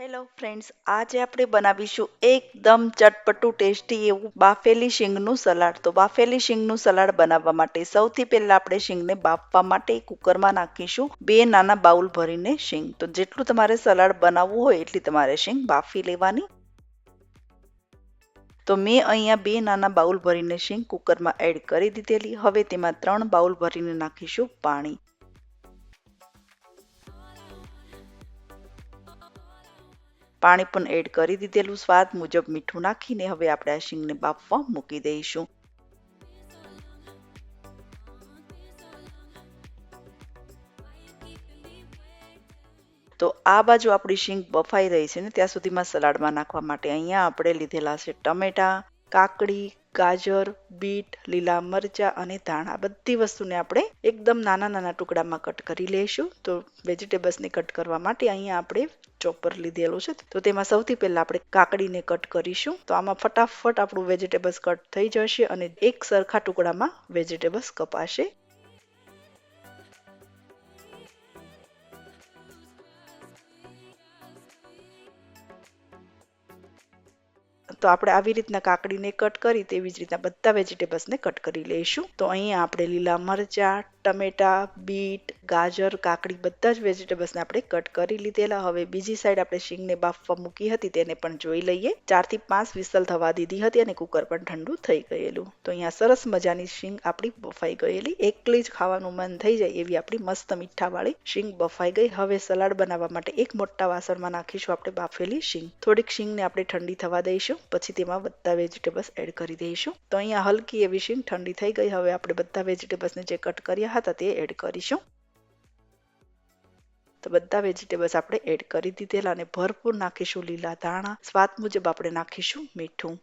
Hello friends આજે આપણે બનાવીશું એકદમ ચટપટું ટેસ્ટી એવું બાફેલી શીંગનું સલાડ. તો બાફેલી શીંગનું સલાડ બનાવવા માટે સૌથી પહેલા આપણે શીંગને બાફવા માટે કુકરમાં નાખીશું બે નાના બાઉલ ભરીને શીંગ. તો જેટલું તમારે સલાડ બનાવવું હોય એટલી તમારે શીંગ બાફી લેવાની. તો મેં અહીંયા બે નાના બાઉલ ભરીને શીંગ કુકરમાં એડ કરી દીધેલી. હવે તેમાં ત્રણ બાઉલ ભરીને નાખીશું પાણી. પાણી પણ એડ કરી દીધેલું સ્વાદ મુજબ મીઠું નાખીને હવે આપણે આ શીંગને બાફવા મૂકી દઈશું. તો આ બાજુ આપણી શીંગ બફાઈ રહી છે ને, ત્યાં સુધીમાં સલાડમાં નાખવા માટે અહીંયા આપણે લીધેલા છે ટમેટા કાકડી, ગાજર, બીટ, લીલા મરચા અને ધાણા, બધી વસ્તુને આપણે એકદમ નાના નાના ટુકડામાં કટ કરી લઈશું. તો વેજીટેબલ્સને કટ કરવા માટે અહીંયા આપણે ચોપર લીધેલું છે. તો તેમાં સૌથી પહેલા આપણે કાકડીને કટ કરીશું. તો આમાં ફટાફટ આપણું વેજીટેબલ્સ કટ થઈ જશે અને એક સરખા ટુકડામાં વેજીટેબલ્સ કપાશે. તો આપણે આવી રીતના કાકડીને કટ કરી તેવી જ રીતના બધા વેજીટેબલ્સને કટ કરી લઈશું. તો અહીંયા આપણે લીલા મરચાં, ટમેટા, બીટ, ગાજર, કાકડી બધા જ વેજીટેબલ્સને આપણે કટ કરી લીધેલા. હવે બીજી સાઈડ આપણે શીંગને બાફવા મૂકી હતી તેને પણ જોઈ લઈએ. ચારથી પાંચ વિસલ થવા દીધી હતી અને કુકર પણ ઠંડુ થઈ ગયેલું. તો અહીંયા સરસ મજાની શીંગ આપણી બફાઈ ગયેલી. એકલી જ ખાવાનું મન થઈ જાય એવી આપણી મસ્ત મીઠાવાળી શીંગ બફાઈ ગઈ. હવે સલાડ બનાવવા માટે એક મોટા વાસણમાં નાખીશું આપણે બાફેલી શીંગ. થોડીક શીંગને આપણે ઠંડી થવા દઈશું. પછી તેમાં બધા વેજીટેબલ્સ એડ કરી દઈશું. તો અહીંયા હલકી એવી શીંગ ઠંડી થઈ ગઈ. હવે આપણે બધા વેજીટેબલ્સને જે કટ કર્યા હતા તે એડ કરીશું. તો બધા વેજીટેબલ્સ આપણે એડ કરી દીધેલા અને ભરપૂર નાખીશું લીલા ધાણા. સ્વાદ મુજબ આપણે નાખીશું મીઠું.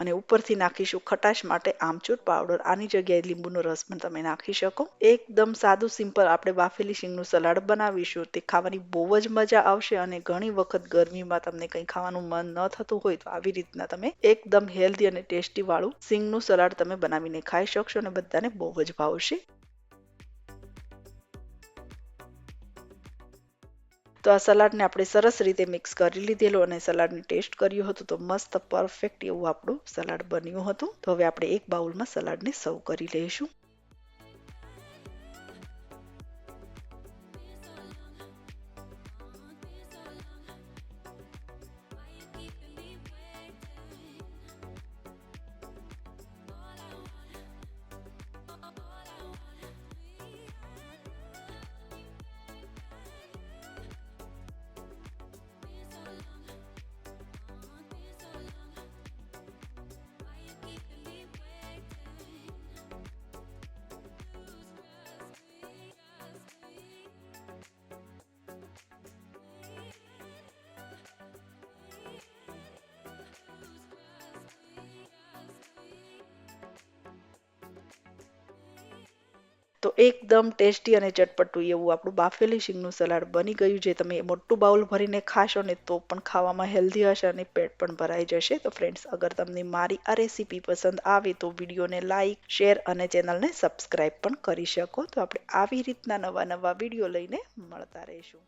અને ઉપરથી નાખીશું ખટાશ માટે આમચૂર પાવડર. આની જગ્યાએ લીંબુનો રસ પણ તમે નાખી શકો. એકદમ સાદું, સિમ્પલ આપણે બાફેલી શીંગનું સલાડ બનાવીશું. તે ખાવાની બહુ જ મજા આવશે અને ઘણી વખત ગરમીમાં તમને કંઈ ખાવાનું મન ન થતું હોય તો આવી રીતના તમે એકદમ હેલ્ધી અને ટેસ્ટી વાળું સિંગનું સલાડ તમે બનાવીને ખાઈ શકશો અને બધાને બહુ જ ભાવશે. તો આ સલાડને આપણે સરસ રીતે મિક્સ કરી લીધેલું અને સલાડને ટેસ્ટ કર્યું હતું તો મસ્ત પરફેક્ટ એવું આપણું સલાડ બન્યું હતું. તો હવે આપણે એક બાઉલમાં સલાડને સર્વ કરી લઈશું. તો એકદમ ટેસ્ટી અને ચટપટું એવું આપણું બાફેલી શીંગનું સલાડ બની ગયું જે તમે મોટું બાઉલ ભરીને ખાશો ને તો પણ ખાવામાં હેલ્ધી હશે અને પેટ પણ ભરાઈ જશે. તો ફ્રેન્ડ્સ અગર તમને મારી આ રેસીપી પસંદ આવે તો વિડીયોને લાઇક શેર અને ચેનલને સબસ્ક્રાઈબ પણ કરી શકો. તો આપણે આવી રીતના નવા નવા વીડિયો લઈને મળતા રહીશું.